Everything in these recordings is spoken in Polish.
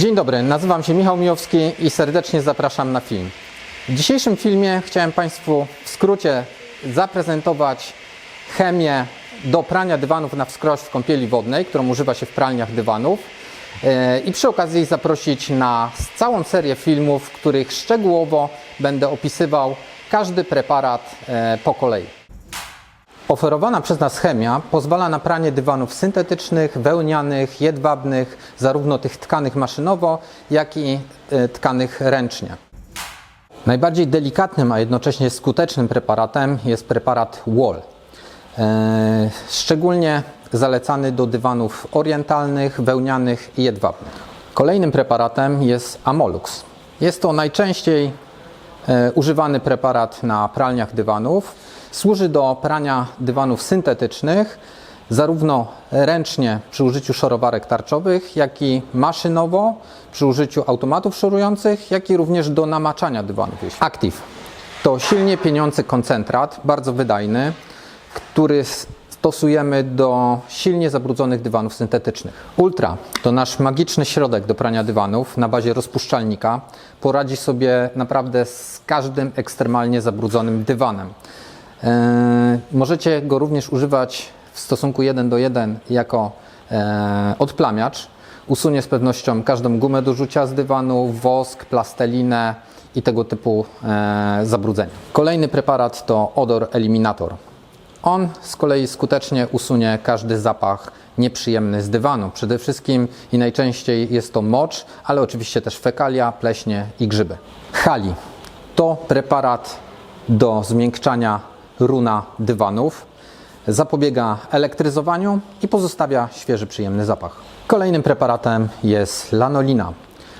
Dzień dobry, nazywam się Michał Mijowski i serdecznie zapraszam na film. W dzisiejszym filmie chciałem Państwu w skrócie zaprezentować chemię do prania dywanów na wskroś w kąpieli wodnej, którą używa się w pralniach dywanów. E, I przy okazji zaprosić na całą serię filmów, w których szczegółowo będę opisywał każdy preparat e, po kolei. Oferowana przez nas chemia pozwala na pranie dywanów syntetycznych, wełnianych, jedwabnych, zarówno tych tkanych maszynowo, jak i e, tkanych ręcznie. Najbardziej delikatnym, a jednocześnie skutecznym preparatem jest preparat Wall. E, Szczególnie zalecany do dywanów orientalnych, wełnianych i jedwabnych. Kolejnym preparatem jest Amolux. Jest to najczęściej e, używany preparat na pralniach dywanów. Służy do prania dywanów syntetycznych, zarówno ręcznie przy użyciu szorowarek tarczowych, jak i maszynowo przy użyciu automatów szorujących, jak i również do namaczania dywanów. Active to silnie pieniący koncentrat, bardzo wydajny, który stosujemy do silnie zabrudzonych dywanów syntetycznych. Ultra to nasz magiczny środek do prania dywanów na bazie rozpuszczalnika. Poradzi sobie naprawdę z każdym ekstremalnie zabrudzonym dywanem. E, możecie go również używać w stosunku 1 do 1 jako e, odplamiacz. Usunie z pewnością każdą gumę do rzucia z dywanu, wosk, plastelinę i tego typu e, zabrudzenia. Kolejny preparat to Odor Eliminator. On z kolei skutecznie usunie każdy zapach nieprzyjemny z dywanu. Przede wszystkim i najczęściej jest to mocz, ale oczywiście też fekalia, pleśnie i grzyby. Hali to preparat do zmiękczania runa dywanów. Zapobiega elektryzowaniu i pozostawia świeży, przyjemny zapach. Kolejnym preparatem jest lanolina.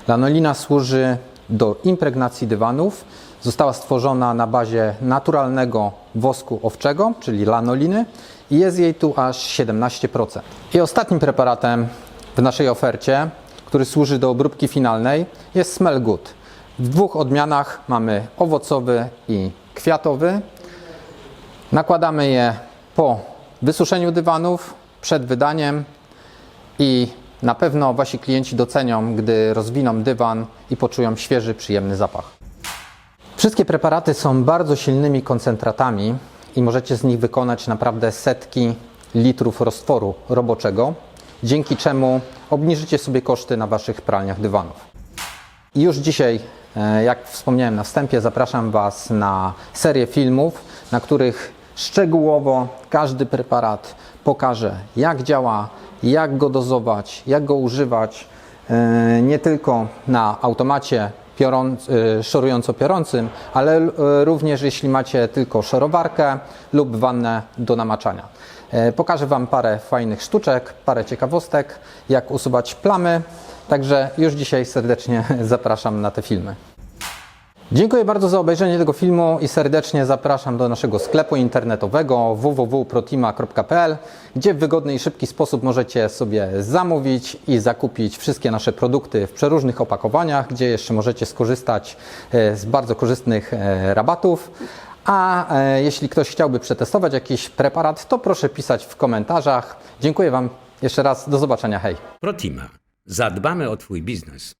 Lanolina służy do impregnacji dywanów. Została stworzona na bazie naturalnego wosku owczego, czyli lanoliny i jest jej tu aż 17%. I ostatnim preparatem w naszej ofercie, który służy do obróbki finalnej, jest Smell Good. W dwóch odmianach mamy owocowy i kwiatowy. Nakładamy je po wysuszeniu dywanów, przed wydaniem i na pewno Wasi klienci docenią, gdy rozwiną dywan i poczują świeży, przyjemny zapach. Wszystkie preparaty są bardzo silnymi koncentratami i możecie z nich wykonać naprawdę setki litrów roztworu roboczego, dzięki czemu obniżycie sobie koszty na Waszych pralniach dywanów. I już dzisiaj, e, jak wspomniałem na wstępie, zapraszam Was na serię filmów, na których szczegółowo każdy preparat pokaże, jak działa, jak go dozować, jak go używać, e, nie tylko na automacie e, szorująco-piorącym, ale e, również jeśli macie tylko szorowarkę lub wannę do namaczania. Pokażę Wam parę fajnych sztuczek, parę ciekawostek, jak usuwać plamy, także już dzisiaj serdecznie zapraszam na te filmy. Dziękuję bardzo za obejrzenie tego filmu i serdecznie zapraszam do naszego sklepu internetowego www.protima.pl, gdzie w wygodny i szybki sposób możecie sobie zamówić i zakupić wszystkie nasze produkty w przeróżnych opakowaniach, gdzie jeszcze możecie skorzystać e, z bardzo korzystnych e, rabatów. A e, jeśli ktoś chciałby przetestować jakiś preparat, to proszę pisać w komentarzach. Dziękuję Wam jeszcze raz, do zobaczenia, hej! Protima. Zadbamy o Twój biznes.